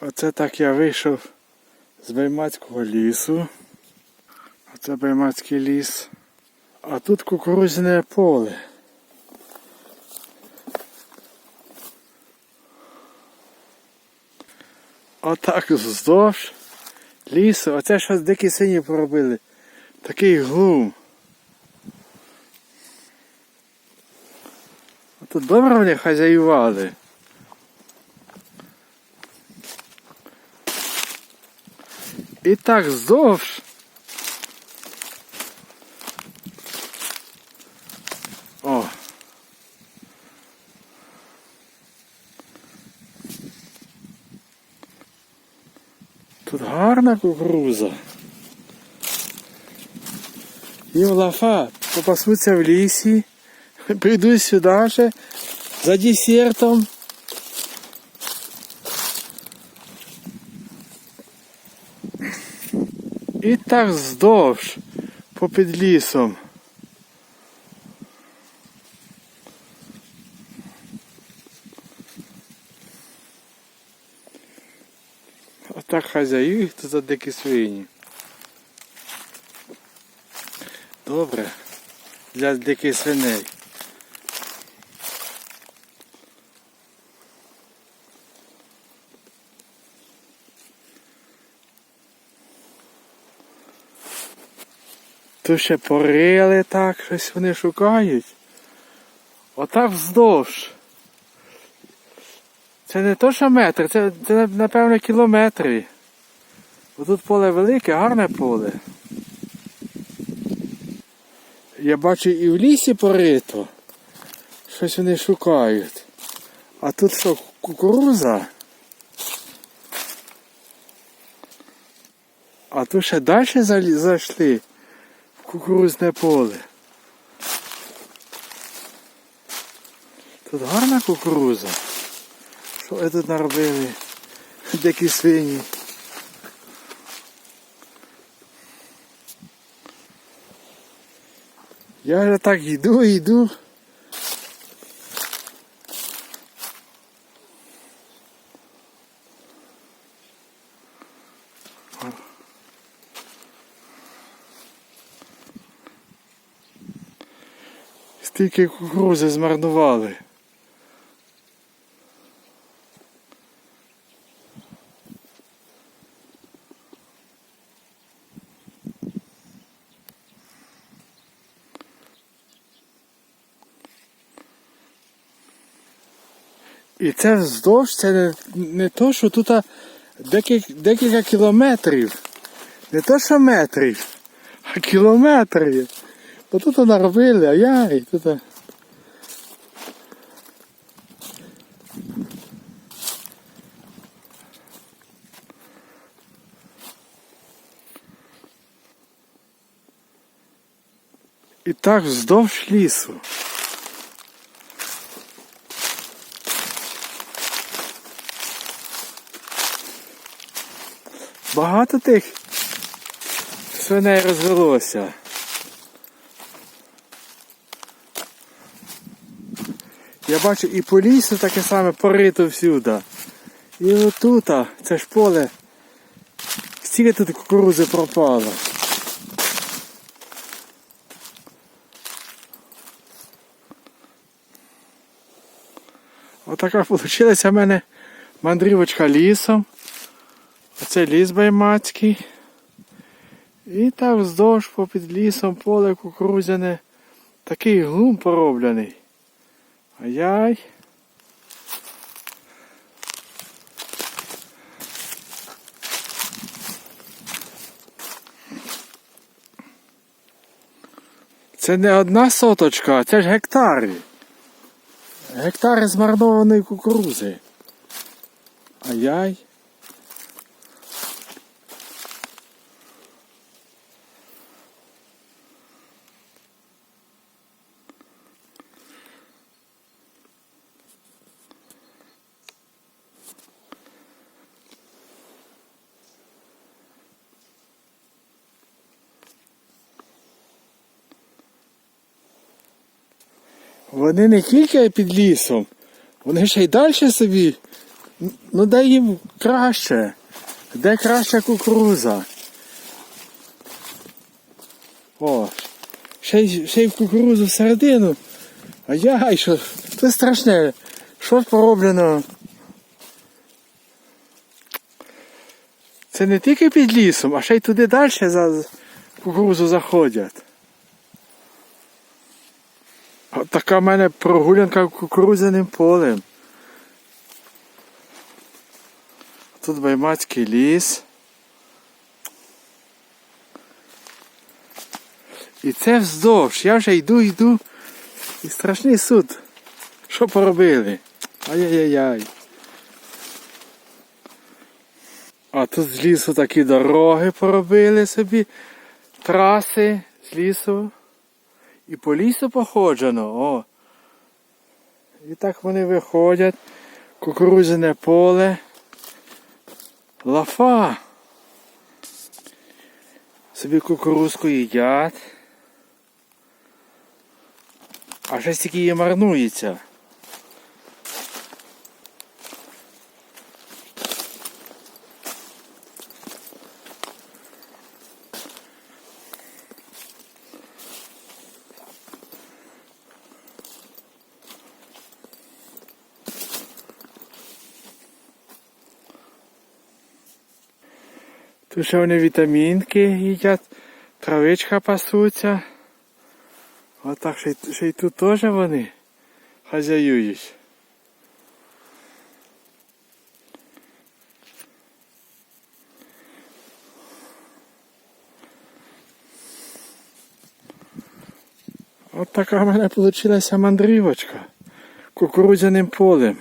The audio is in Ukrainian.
Оце так я вийшов з Баймацького лісу. Оце Баймацький ліс. А тут кукурузне поле. Отак вздовж лісу. Оце що дикі сині поробили. Такий глум. Тут добре вони хазяювали. І так вздовж. О. Тут гарна кукуруза. І лафа попасуться в лісі. Прийду сюди ще за десертом. І так вздовж попід лісом. Отак хазяюють тут за дикі свині. Добре. Для диких свиней. Тут ще порили так, щось вони шукають. Отак вздовж. Це не то, що метр, це, це напевно кілометри. Бо тут поле велике, гарне поле. Я бачу і в лісі порито. Щось вони шукають. А тут що, кукуруза? А тут ще далі зайшли кукурузне поле. Тут гарна кукуруза. Що ви тут наробили? Дикі свині. Я вже так йду, йду. Стільки кукурузи змарнували. І це вздовж, це не, не то, що тут декілька, декілька кілометрів. Не то, що метрів, а кілометрів. Бо тут наробили, а яй, тут. а. І так вздовж лісу. Багато тих свиней розвелося. Я бачу і по лісу таке саме порито всюди. І отут, це ж поле. Стільки тут кукурузи пропало. Отака вийшла в мене мандрівочка лісом. Оце ліс баймацький. І так вздовж попід лісом поле кукурузяне. Такий глум пороблений. Ай-яй. Це не одна соточка, це ж гектари. Гектари змарнованої кукурузи. Ай-яй. Вони не тільки під лісом, вони ще й далі собі Ну де їм краще? Де краща кукуруза? О, ще й, ще й в кукурузу всередину. А яй, що? Це страшне. Що ж пороблено? Це не тільки під лісом, а ще й туди далі за кукурузу заходять. От така в мене прогулянка кукурудзяним полем. Тут Баймацький ліс. І це вздовж. Я вже йду, йду. І страшний суд. Що поробили? Ай-яй-яй. А тут з лісу такі дороги поробили собі. Траси з лісу. І по лісу походжено. О. І так вони виходять. Кукурудзяне поле. Лафа. Собі кукурузку їдять. А щось тільки її марнується. Тут ще вони вітамінки їдять, травичка пасуться. Отак ще, ще й тут теж вони хазяюють. От така в мене вийшла мандрівочка кукурудзяним полем.